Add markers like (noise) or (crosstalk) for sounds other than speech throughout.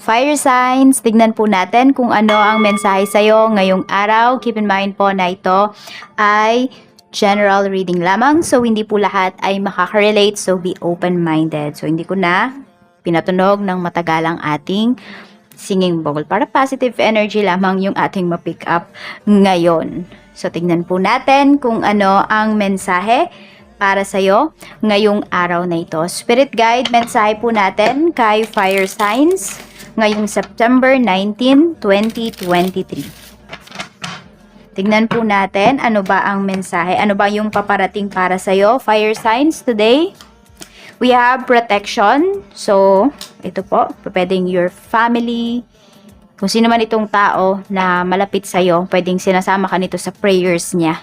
Fire signs, tignan po natin kung ano ang mensahe sa'yo ngayong araw. Keep in mind po na ito ay general reading lamang. So, hindi po lahat ay makaka-relate. So, be open-minded. So, hindi ko na pinatunog ng matagal ang ating singing bowl para positive energy lamang yung ating ma-pick up ngayon. So, tignan po natin kung ano ang mensahe para sa'yo ngayong araw na ito. Spirit guide, mensahe po natin kay Fire Signs ngayong September 19, 2023. Tignan po natin ano ba ang mensahe, ano ba yung paparating para sa'yo, Fire Signs today. We have protection. So, ito po, pwedeng your family, kung sino man itong tao na malapit sa'yo, pwedeng sinasama ka nito sa prayers niya.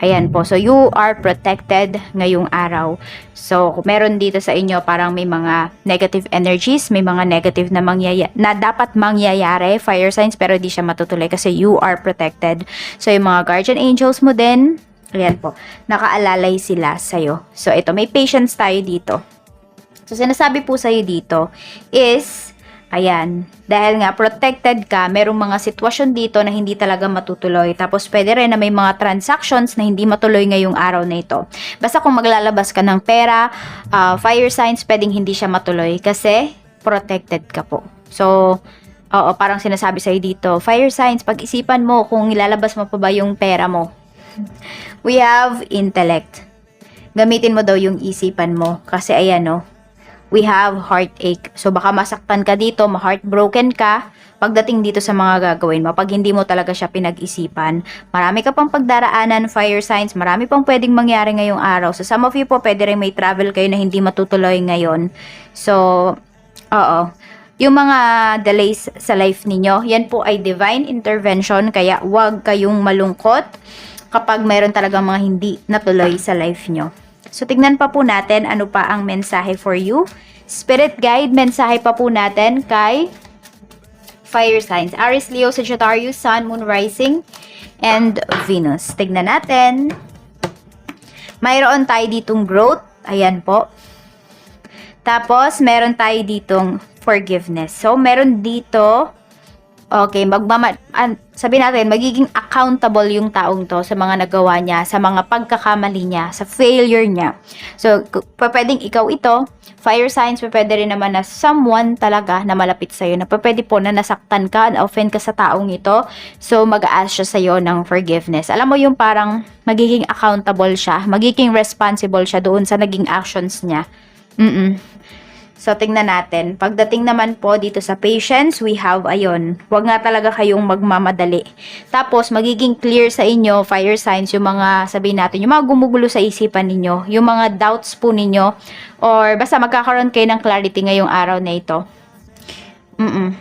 Ayan po. So, you are protected ngayong araw. So, meron dito sa inyo parang may mga negative energies, may mga negative na, mangyaya na dapat mangyayari, fire signs, pero di siya matutuloy kasi you are protected. So, yung mga guardian angels mo din, ayan po, nakaalalay sila sa'yo. So, ito, may patience tayo dito. So, sinasabi po sa'yo dito is, ayan, dahil nga protected ka, merong mga sitwasyon dito na hindi talaga matutuloy. Tapos, pwede rin na may mga transactions na hindi matuloy ngayong araw na ito. Basta kung maglalabas ka ng pera, ah, fire signs, pwedeng hindi siya matuloy kasi protected ka po. So, oo, parang sinasabi sa'yo dito, fire signs, pag-isipan mo kung ilalabas mo pa ba yung pera mo. We have intellect. Gamitin mo daw yung isipan mo kasi ayan no, we have heartache. So baka masaktan ka dito, ma-heartbroken ka pagdating dito sa mga gagawin mo. Pag hindi mo talaga siya pinag-isipan, marami ka pang pagdaraanan, fire signs, marami pang pwedeng mangyari ngayong araw. So some of you po, pwede rin may travel kayo na hindi matutuloy ngayon. So, oo. Yung mga delays sa life ninyo, yan po ay divine intervention, kaya huwag kayong malungkot kapag mayroon talagang mga hindi natuloy sa life nyo. So, tignan pa po natin ano pa ang mensahe for you. Spirit guide, mensahe pa po natin kay fire signs. Aries, Leo, Sagittarius, Sun, Moon, Rising, and Venus. Tignan natin. Mayroon tayo ditong growth. Ayan po. Tapos, meron tayo ditong forgiveness. So, meron dito, okay, magmama, an, sabi natin, magiging accountable yung taong to sa mga nagawa niya, sa mga pagkakamali niya, sa failure niya. So, pwedeng ikaw ito, fire signs, pwede rin naman na someone talaga na malapit sa'yo, na pwede po na nasaktan ka, na offend ka sa taong ito, so mag-a-ask siya sa'yo ng forgiveness. Alam mo yung parang magiging accountable siya, magiging responsible siya doon sa naging actions niya. Mm-mm. So, tingnan natin. Pagdating naman po dito sa patience, we have, ayon, wag nga talaga kayong magmamadali. Tapos, magiging clear sa inyo, fire signs, yung mga, sabihin natin, yung mga gumugulo sa isipan ninyo, yung mga doubts po ninyo, or basta magkakaroon kayo ng clarity ngayong araw na ito. Mm-mm.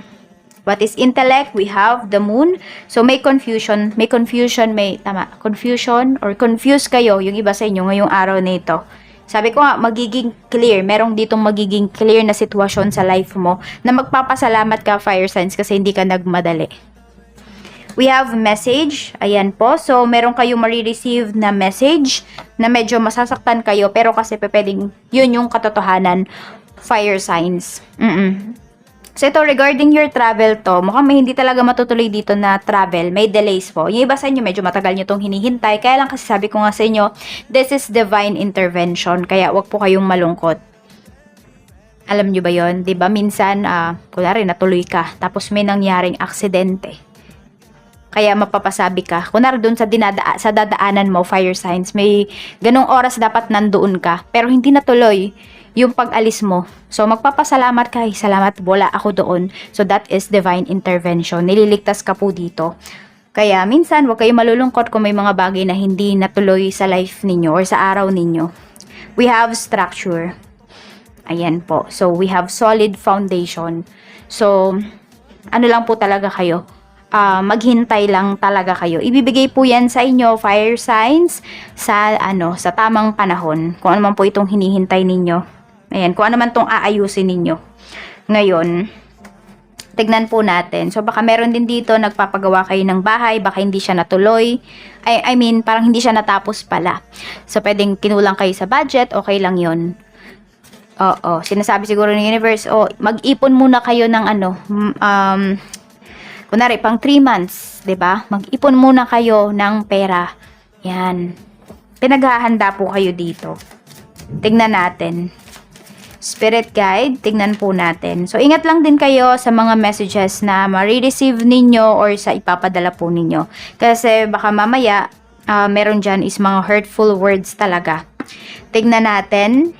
What is intellect? We have the moon. So, may confusion. May confusion, may, tama, confusion or confused kayo, yung iba sa inyo ngayong araw na ito. Sabi ko nga, magiging clear. Merong ditong magiging clear na sitwasyon sa life mo na magpapasalamat ka, fire signs, kasi hindi ka nagmadali. We have message. Ayan po. So, meron kayong marireceive na message na medyo masasaktan kayo. Pero kasi pwedeng yun yung katotohanan. Fire signs. Mm-mm. So, ito, regarding your travel to, mukhang may hindi talaga matutuloy dito na travel. May delays po. Yung iba sa inyo, medyo matagal nyo itong hinihintay. Kaya lang kasi sabi ko nga sa inyo, this is divine intervention. Kaya wag po kayong malungkot. Alam nyo ba yon ba Minsan, ah, kunwari, natuloy ka. Tapos may nangyaring aksidente. Kaya mapapasabi ka. Kunwari doon sa, dinada sa dadaanan mo, fire signs, may ganong oras dapat nandoon ka. Pero hindi natuloy yung pag-alis mo. So, magpapasalamat ka. "Ay, Salamat, wala ako doon. So, that is divine intervention. Nililigtas ka po dito. Kaya, minsan, huwag kayong malulungkot kung may mga bagay na hindi natuloy sa life ninyo or sa araw ninyo. We have structure. Ayan po. So, we have solid foundation. So, ano lang po talaga kayo? Ah, maghintay lang talaga kayo. Ibibigay po yan sa inyo, fire signs, sa, ano, sa tamang panahon. Kung ano man po itong hinihintay ninyo. Ayan, kung ano man itong aayusin ninyo. Ngayon, tignan po natin. So, baka meron din dito, nagpapagawa kayo ng bahay, baka hindi siya natuloy. I, I mean, parang hindi siya natapos pala. So, pwedeng kinulang kayo sa budget, okay lang yon Oo, sinasabi siguro ng universe, oh, mag-ipon muna kayo ng ano, um, kunwari, pang 3 months, ba? Mag-ipon muna kayo ng pera. Yan. Pinaghahanda po kayo dito. Tignan natin. Spirit guide, tignan po natin. So, ingat lang din kayo sa mga messages na ma-receive ninyo or sa ipapadala po ninyo. Kasi baka mamaya, ah, meron dyan is mga hurtful words talaga. Tignan natin.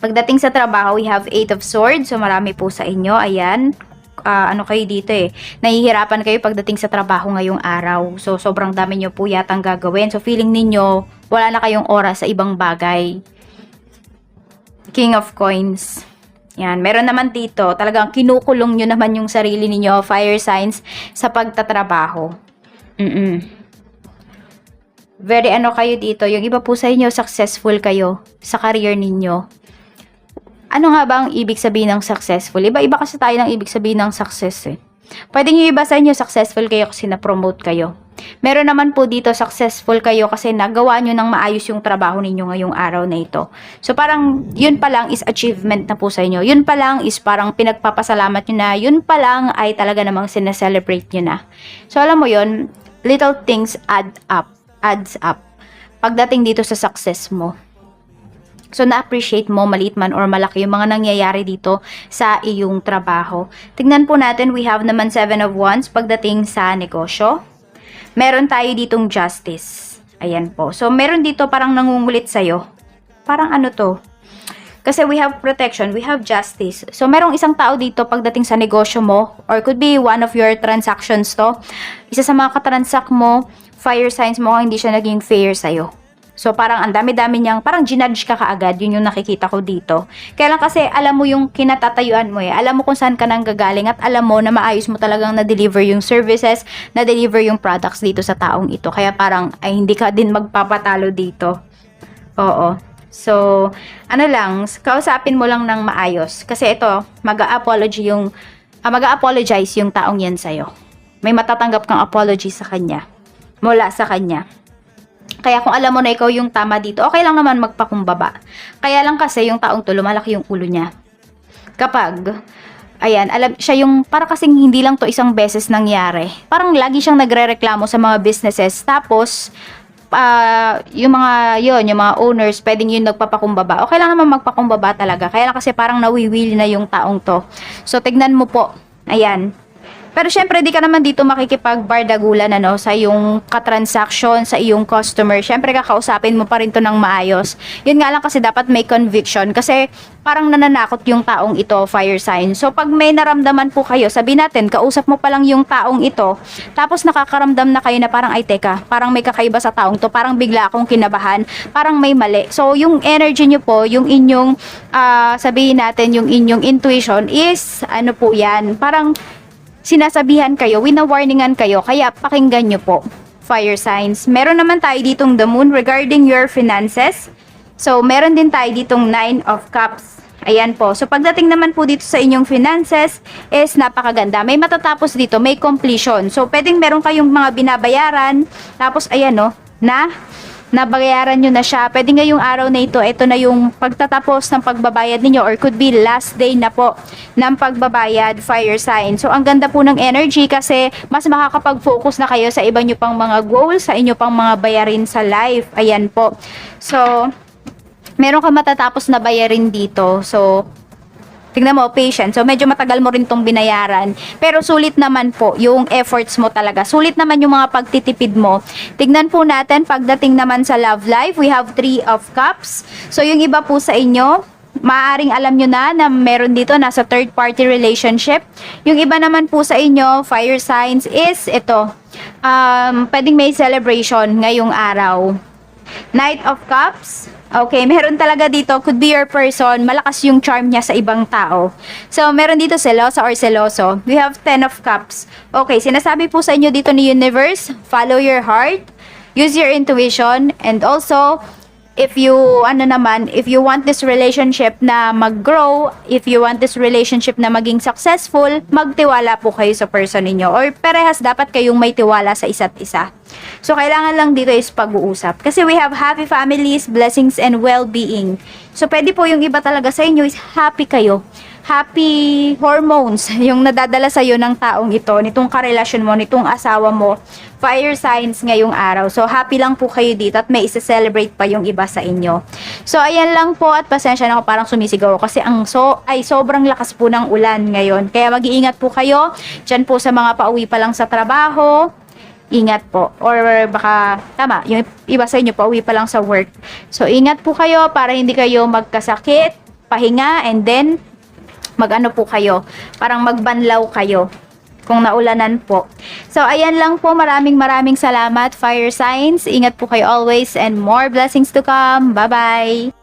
Pagdating sa trabaho, we have Eight of Swords. So, marami po sa inyo. Ayan. Ah, ano kayo dito eh. Nahihirapan kayo pagdating sa trabaho ngayong araw. So, sobrang dami nyo po yatang gagawin. So, feeling ninyo, wala na kayong oras sa ibang bagay. King of Coins. Yan. Meron naman dito, talagang kinukulong nyo naman yung sarili ninyo, fire signs, sa pagtatrabaho. Mm-mm. Very ano kayo dito, yung iba po sa inyo, successful kayo sa career ninyo. Ano nga ba ang ibig sabihin ng successful? Iba-iba kasi tayo ng ibig sabihin ng success eh. Pwede nyo iba sa inyo, successful kayo kasi na-promote kayo. Meron naman po dito, successful kayo kasi nagawa nyo ng maayos yung trabaho ninyo ngayong araw na ito. So parang yun pa lang is achievement na po sa inyo. Yun pa lang is parang pinagpapasalamat nyo na. Yun pa lang ay talaga namang sineselebrate nyo na. So alam mo yun, little things add up. Adds up. Pagdating dito sa success mo. So, na-appreciate mo, maliit man or malaki yung mga nangyayari dito sa iyong trabaho. Tignan po natin, we have naman 7 of Wands pagdating sa negosyo. Meron tayo ditong justice. Ayan po. So, meron dito parang nangungulit sa'yo. Parang ano to? Kasi we have protection, we have justice. So, merong isang tao dito pagdating sa negosyo mo, or could be one of your transactions to. Isa sa mga katransak mo, fire signs mo, hindi siya naging fair sa'yo. So, parang ang dami-dami niyang, parang ginudge ka kaagad, yun yung nakikita ko dito. Kaya lang kasi, alam mo yung kinatatayuan mo eh. Alam mo kung saan ka nang gagaling at alam mo na maayos mo talagang na-deliver yung services, na-deliver yung products dito sa taong ito. Kaya parang, ay hindi ka din magpapatalo dito. Oo. So, ano lang, kausapin mo lang ng maayos. Kasi ito, mag-apology yung, ah, mag-apologize yung taong yan sa'yo. May matatanggap kang apology sa kanya. Mula sa kanya. Kaya kung alam mo na ikaw yung tama dito, okay lang naman magpakumbaba. Kaya lang kasi yung taong to, lumalaki yung ulo niya. Kapag, ayan, alam, siya yung, para kasing hindi lang to isang beses nangyari. Parang lagi siyang nagre-reklamo sa mga businesses. Tapos, ah, yung mga, yon yung mga owners, pwedeng yun nagpapakumbaba. Okay lang naman magpakumbaba talaga. Kaya lang kasi parang nawiwili na yung taong to. So, tignan mo po. Ayan. Pero syempre, di ka naman dito makikipagbardagulan ano, sa iyong katransaction, sa iyong customer. Syempre, kakausapin mo pa rin to ng maayos. Yun nga lang kasi dapat may conviction. Kasi parang nananakot yung taong ito, fire sign. So, pag may naramdaman po kayo, sabi natin, kausap mo pa lang yung taong ito, tapos nakakaramdam na kayo na parang, ay teka, parang may kakaiba sa taong to, parang bigla akong kinabahan, parang may mali. So, yung energy nyo po, yung inyong, ah, sabihin natin, yung inyong intuition is, ano po yan, parang sinasabihan kayo, wina-warningan kayo, kaya pakinggan nyo po. Fire signs. Meron naman tayo ditong the moon regarding your finances. So, meron din tayo ditong nine of cups. Ayan po. So, pagdating naman po dito sa inyong finances is napakaganda. May matatapos dito, may completion. So, pwedeng meron kayong mga binabayaran. Tapos, ayan no, na nabayaran nyo na siya. Pwede ngayong araw na ito, ito na yung pagtatapos ng pagbabayad ninyo or could be last day na po ng pagbabayad, fire sign. So, ang ganda po ng energy kasi mas makakapag-focus na kayo sa iba nyo pang mga goals, sa inyo pang mga bayarin sa life. Ayan po. So, meron ka matatapos na bayarin dito. So, Tingnan mo, patient. So, medyo matagal mo rin tong binayaran. Pero sulit naman po yung efforts mo talaga. Sulit naman yung mga pagtitipid mo. Tignan po natin, pagdating naman sa love life, we have three of cups. So, yung iba po sa inyo, maaring alam nyo na na meron dito, nasa third party relationship. Yung iba naman po sa inyo, fire signs, is ito. Um, pwedeng may celebration ngayong araw. Knight of Cups. Okay, meron talaga dito, could be your person, malakas yung charm niya sa ibang tao. So, meron dito selosa or seloso. We have Ten of Cups. Okay, sinasabi po sa inyo dito ni Universe, follow your heart, use your intuition, and also, if you, ano naman, if you want this relationship na mag-grow, if you want this relationship na maging successful, magtiwala po kayo sa person ninyo. Or parehas dapat kayong may tiwala sa isa't isa. So, kailangan lang dito is pag-uusap. Kasi we have happy families, blessings, and well-being. So, pwede po yung iba talaga sa inyo is happy kayo. Happy hormones (laughs) yung nadadala sa iyo ng taong ito, nitong karelasyon mo, nitong asawa mo. Fire signs ngayong araw. So, happy lang po kayo dito at may isa-celebrate pa yung iba sa inyo. So, ayan lang po at pasensya na ako parang sumisigaw kasi ang so, ay sobrang lakas po ng ulan ngayon. Kaya mag-iingat po kayo dyan po sa mga pauwi pa lang sa trabaho ingat po. Or baka, tama, yung iba sa inyo, pauwi pa lang sa work. So, ingat po kayo para hindi kayo magkasakit, pahinga, and then, mag-ano po kayo, parang magbanlaw kayo kung naulanan po. So, ayan lang po. Maraming maraming salamat, Fire Signs. Ingat po kayo always and more blessings to come. Bye-bye!